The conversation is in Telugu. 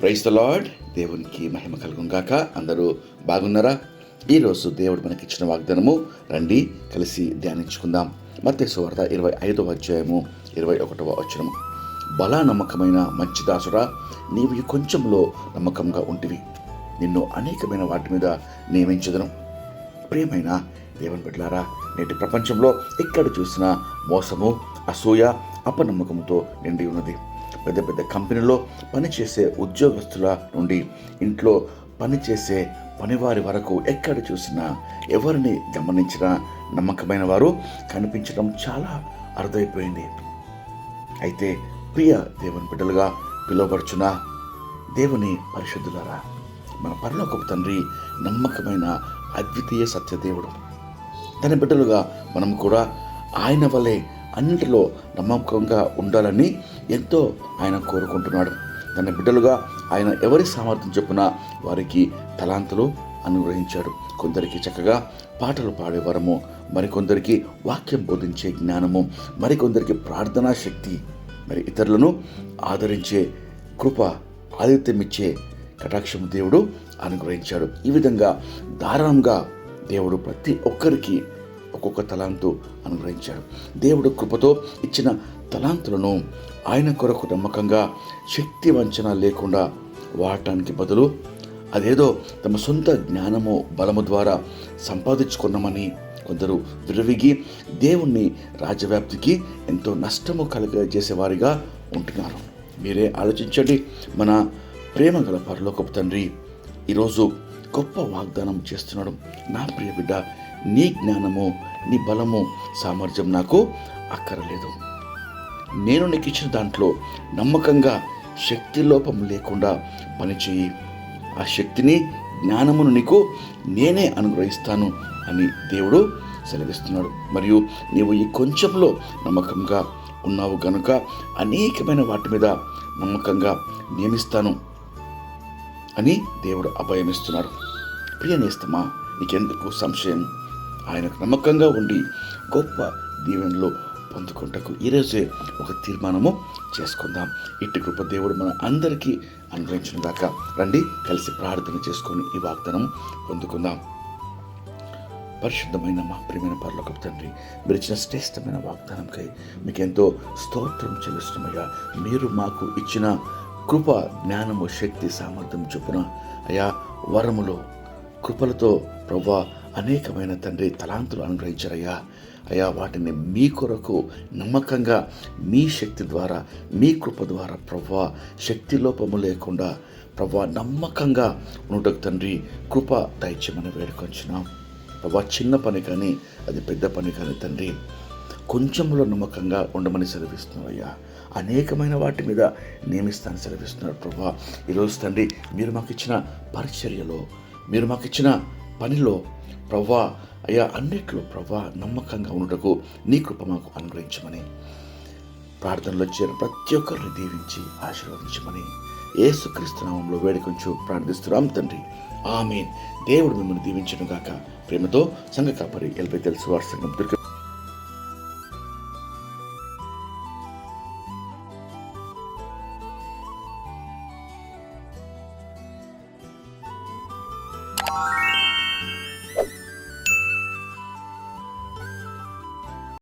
Price the lord. దేవునికి మహిమ కలుగును గాక. అందరూ బాగున్నారా? ఈరోజు దేవుడు మనకి ఇచ్చిన వాగ్దానము రండి కలిసి ధ్యానించుకుందాం. మత్స్య సువార్త ఇరవై ఐదవ అధ్యాయము ఇరవై ఒకటవ వచనము. బలా నమ్మకమైన మంచి దాసుడా నీవు ఈ కొంచెంలో నమ్మకంగా ఉంటివి. నిన్ను అనేకమైన వాటి మీద నియమించదను. ప్రియమైన దేవుని బిడ్డలారా నేటి ప్రపంచంలో ఎక్కడ చూసినా మోసము అసూయ అపనమ్మకంతో నిండి ఉన్నది. పెద్ద పెద్ద కంపెనీలో పనిచేసే ఉద్యోగస్తుల నుండి ఇంట్లో పనిచేసే పనివారి వరకు ఎక్కడ చూసినా ఎవరిని గమనించినా నమ్మకమైన వారు కనిపించడం చాలా అరుదైపోయింది. అయితే ప్రియ దేవుని బిడ్డలుగా పిలువబడుచున్న దేవుని పరిశుద్ధులరా మన పరలోకపు తండ్రి నమ్మకమైన అద్వితీయ సత్యదేవుడు తన బిడ్డలుగా మనం కూడా ఆయన వలె అన్నిటిలో నమ్మకంగా ఉండాలని ఎంతో ఆయన కోరుకుంటున్నాడు. తన బిడ్డలుగా ఆయన ఎవరి సామర్థ్యం చొప్పున వారికి తలాంతులు అనుగ్రహించాడు. కొందరికి చక్కగా పాటలు పాడే వరము మరికొందరికి వాక్యం బోధించే జ్ఞానము మరికొందరికి ప్రార్థనా శక్తి మరి ఇతరులను ఆదరించే కృప ఆదిత్యమిచ్చే కటాక్షము దేవుడు అనుగ్రహించాడు. ఈ విధంగా దారుణంగా దేవుడు ప్రతి ఒక్కరికి ఒక్కొక్క తలాంతు అనుగ్రహించాడు. దేవుడు కృపతో ఇచ్చిన తలాంతులను ఆయన కొరకు నమ్మకంగా శక్తి వంచన లేకుండా వాడటానికి బదులు అదేదో తమ సొంత జ్ఞానము బలము ద్వారా సంపాదించుకున్నామని కొందరు విరవిగి దేవుణ్ణి రాజ్యవ్యాప్తికి ఎంతో నష్టము కలగజేసేవారిగా ఉంటున్నారు. మీరే ఆలోచించండి మన ప్రేమ గల పరలోకపు తండ్రి ఈరోజు గొప్ప వాగ్దానం చేస్తున్నాడు. నా ప్రియ బిడ్డ నీ జ్ఞానము నీ బలము సామర్థ్యం నాకు అక్కరలేదు. నేను నీకు ఇచ్చిన దాంట్లో నమ్మకంగా శక్తి లోపం లేకుండా పనిచేయి. ఆ శక్తిని జ్ఞానమును నీకు నేనే అనుగ్రహిస్తాను అని దేవుడు సెలవిస్తున్నాడు. మరియు నీవు ఈ కొంచెంలో నమ్మకంగా ఉన్నావు కనుక అనేకమైన వాటి మీద నమ్మకంగా నియమిస్తాను అని దేవుడు అభయమిస్తున్నాడు. ప్రియనేస్తమా నీకెందుకు సంశయం? ఆయనకు నమ్మకంగా ఉండి గొప్ప దీవెనలో పొందుకుంటకు. ఈరోజే ఒక తీర్మానము చేసుకుందాం. ఇట్టి కృప దేవుడు మన అందరికీ అనుగ్రహించిన దాకా రండి కలిసి ప్రార్థన చేసుకొని ఈ వాగ్దానం పొందుకుందాం. పరిశుద్ధమైన మా ప్రియమైన పర్లోక తండ్రి మీరు ఇచ్చిన శ్రేష్టమైన వాగ్దానంకై మీకు ఎంతో స్తోత్రం చెల్లిస్తున్నామయ్యా. మీరు మాకు ఇచ్చిన కృప జ్ఞానము శక్తి సామర్థ్యం చొప్పున అయా వరములో కృపలతో ప్రభా అనేకమైన తండ్రి తలాంతులు అనుగ్రహించారయ్యా. అయ్యా వాటిని మీ కొరకు నమ్మకంగా మీ శక్తి ద్వారా మీ కృప ద్వారా ప్రభా శక్తి లోపము లేకుండా ప్రభా నమ్మకంగా ఉండటకు తండ్రి కృప దయచేమని వేడుకొంచున్నాం. ప్రభా చిన్న పని కానీ అది పెద్ద పని కానీ తండ్రి కొంచెంలో నమ్మకంగా ఉండమని సెలవిస్తున్నావు అయ్యా అనేకమైన వాటి మీద నియమిస్తాను సెలవిస్తున్నారు ప్రభా ఈరోజు తండ్రి మీరు మాకు ఇచ్చిన పరిచర్యలో మీరు మాకు ఇచ్చిన పనిలో ప్రభా అయ్యా అన్నిట్లో ప్రభా నమ్మకంగా ఉండటకు నీ కృప మాకు అనుగ్రహించమని ప్రార్థనలో చేరిన ప్రతి ఒక్కరిని దీవించి ఆశీర్వదించమని ఏసుక్రీస్తు నామంలో వేడుకొంచు ప్రార్థిస్తున్నాం తండ్రి. ఆమెన్. దేవుడు మిమ్మల్ని దీవించను గాక ప్రేమతో సంఘ కాపరి ఎల్బై తెలుసు వారి సంఘం దుర్గ